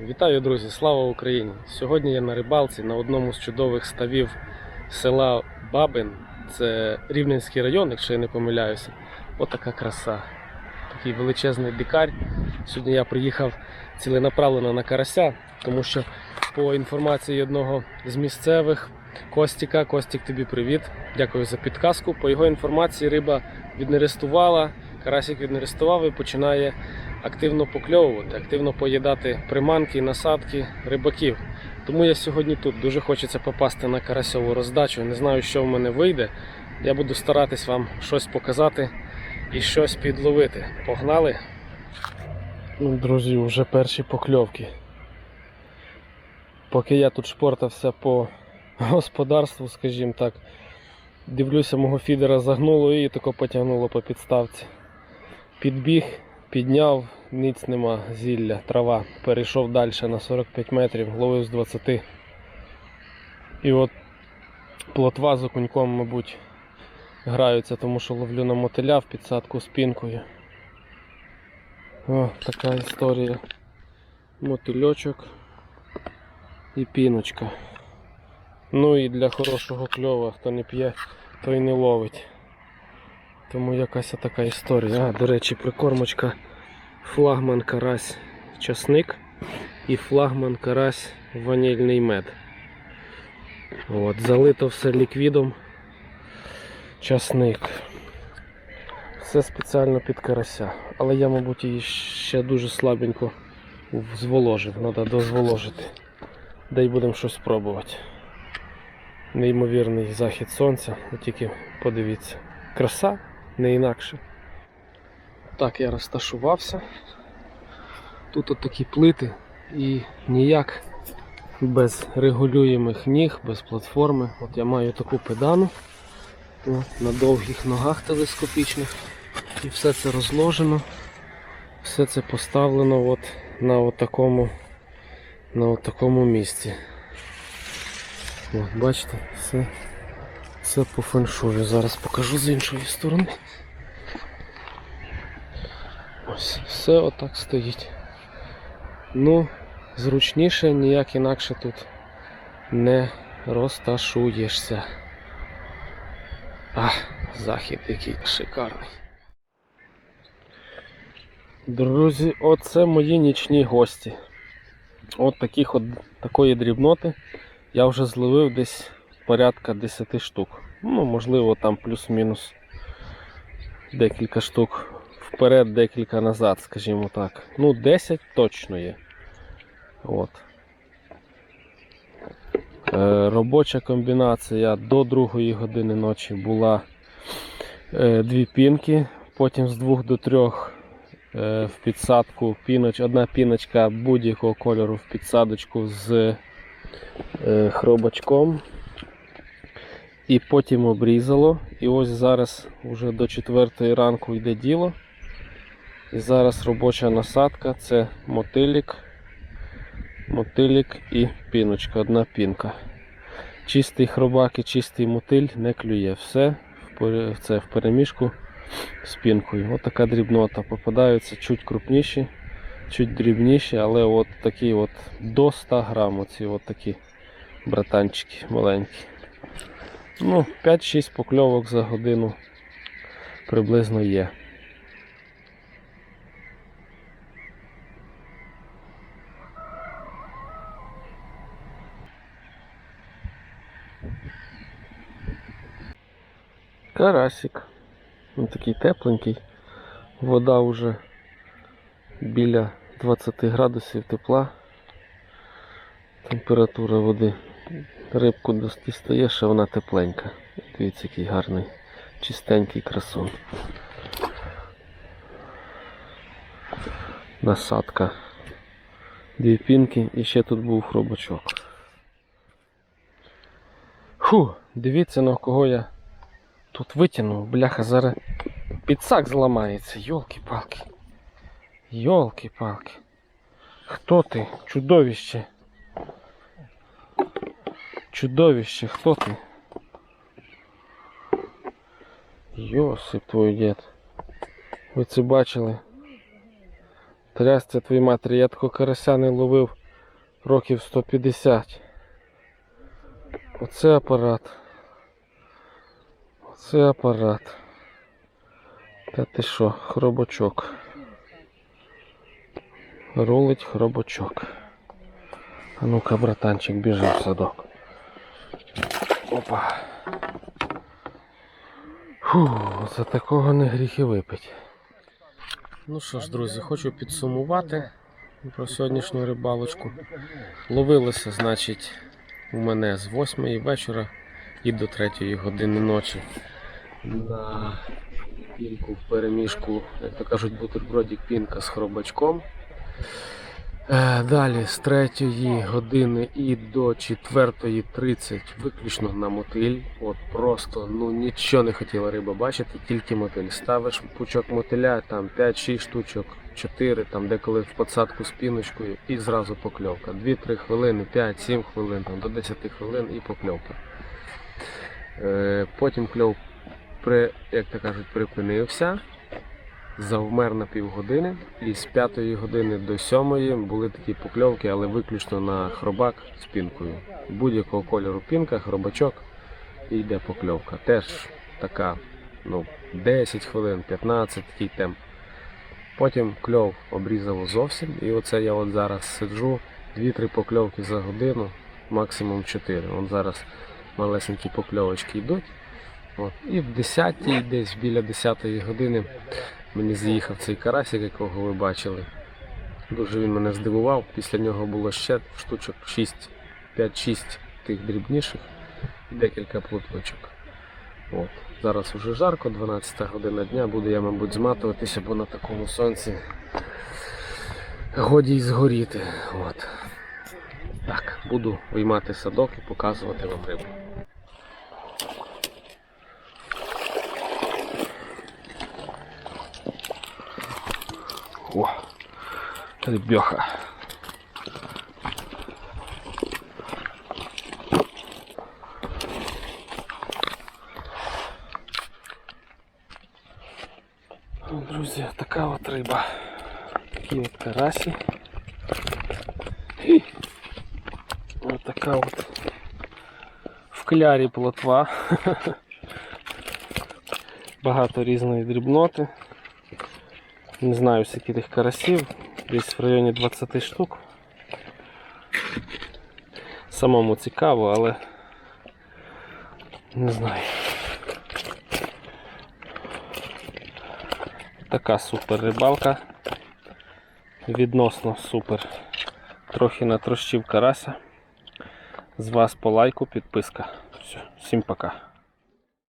Вітаю, друзі! Слава Україні! Сьогодні я на рибалці на одному з чудових ставів села Бабин. Це Рівненський район, якщо я не помиляюся. Отака краса. Такий величезний дикарь. Сьогодні я приїхав ціленаправлено на карася, тому що по інформації одного з місцевих Костіка, Костік, тобі привіт. Дякую за підказку. По його інформації риба віднерестувала, карасик віднерестував і починає активно покльовувати, активно поїдати приманки насадки рибаків. Тому я сьогодні тут дуже хочеться попасти на карасьову роздачу. Не знаю, що в мене вийде. Я буду старатись вам щось показати і щось підловити. Погнали! Ну, друзі, вже перші покльовки. Поки я тут шпортався по господарству, скажімо так, дивлюся, мого фідера загнуло і тако потягнуло по підставці. Підбіг, підняв, ніц нема, зілля, трава. Перейшов далі на 45 метрів, ловив з 20. І от плотва з окуньком, мабуть, граються, тому що ловлю на мотиля в підсадку з пінкою. О, така історія. Мотильочок і піночка. Ну і для хорошого кльова, хто не п'є, той не ловить. Тому якась така історія. А, до речі, прикормочка флагман карась часник і флагман карась ванільний мед. От, залито все ліквідом часник. Все спеціально під карася. Але я, мабуть, її ще дуже слабенько зволожив. Треба дозволожити. Дай будемо щось пробувати. Неймовірний захід сонця. Тільки подивіться. Краса не інакше. Так, я розташувався. Тут от такі плити і ніяк без регулюємих ніг, без платформи. От я маю таку педану на довгих ногах телескопічних. І все це розложено. Все це поставлено от на от такому, на от такому місці. От, бачите, все, все по феншую. Зараз покажу з іншої сторони. Ось, все отак стоїть. Ну, зручніше, ніяк інакше тут не розташуєшся. А, захід який шикарний. Друзі, оце мої нічні гості. От таких от такої дрібноти я вже зловив десь порядка 10 штук. Ну, можливо, там плюс-мінус декілька штук вперед, декілька назад, скажімо так. Ну, 10 точно є. От. Е, робоча комбінація до 2 години ночі була е, дві пінки, потім з 2 до 3 е, в підсадку піноч, одна піночка будь-якого кольору в підсадочку з е, хробачком. І потім обрізало. І ось зараз вже до 4 ранку йде діло. І зараз робоча насадка це мотилік, мотилік і піночка, одна пінка. Чистий хробак і чистий мотиль не клює. Все це в перемішку з пінкою. Ось така дрібнота. Попадаються чуть крупніші, чуть дрібніші, але от такі от до 100 грам, оці от такі братанчики маленькі. Ну, 5-6 покльовок за годину приблизно є. Карасик. Він такий тепленький. Вода вже біля 20 градусів тепла. Температура води. Рибку дістаєш, а вона тепленька. Дивіться, який гарний, чистенький красун. Насадка. Дві пінки і ще тут був хробачок. Фу, дивіться на кого я тут витягнув. Бляха, зараз підсак зламається. Йолки-палки. Йолки-палки. Хто ти? Чудовище. Чудовище, хто ти? Йосип твій дід. Ви це бачили? Трясця твої матері, я такого карася не ловив років 150. Оце апарат. Оце апарат. Та ти що, хробочок. Рулить хробочок. А ну-ка, братанчик, біжи в садок. Опа. Фу, за такого не гріх і випить. Ну що ж, друзі, хочу підсумувати про сьогоднішню рибалочку. Ловилося, значить, у мене з 8 вечора і до 3 години ночі. На пінку в переміжку, як то кажуть, бутербродік пінка з хробачком. Е, Далі з 3 години і до 4.30 виключно на мотиль. От просто ну нічого не хотіла риба бачити, тільки мотиль. Ставиш пучок мотиля, там 5-6 штучок, 4, там деколи в подсадку з піночкою і зразу покльовка. 2-3 хвилини, 5-7 хвилин, там, до 10 хвилин і покльовка. Е, Потім кльов, як то кажуть, припинився завмер на півгодини, і з 5 години до 7 були такі покльовки, але виключно на хробак з пінкою. Будь-якого кольору пінка, хробачок і йде покльовка. Теж така ну, 10 хвилин, 15 такий темп. Потім кльов обрізало зовсім, і оце я от зараз сиджу, 2-3 покльовки за годину, максимум 4. От зараз малесенькі покльовочки йдуть. От. І в 10 десь біля 10 години мені з'їхав цей карасик, якого ви бачили. Дуже він мене здивував. Після нього було ще штучок 6, 5-6 тих дрібніших і декілька плотвичок. От. Зараз уже жарко, 12 година дня, буду я, мабуть, зматуватися, бо на такому сонці годі й згоріти. От. Так, буду виймати садок і показувати вам рибу. О, ребеха. Ну, Друзі, така от риба. Такі от карасі. Хі. Ось така от в клярі плотва. Багато різної дрібноти. Не знаю скільки тих карасів, десь в районі 20 штук. Самому цікаво, але не знаю. Така супер рибалка. Відносно супер. Трохи натрощив карася. З вас по лайку, підписка. Все, всім пока.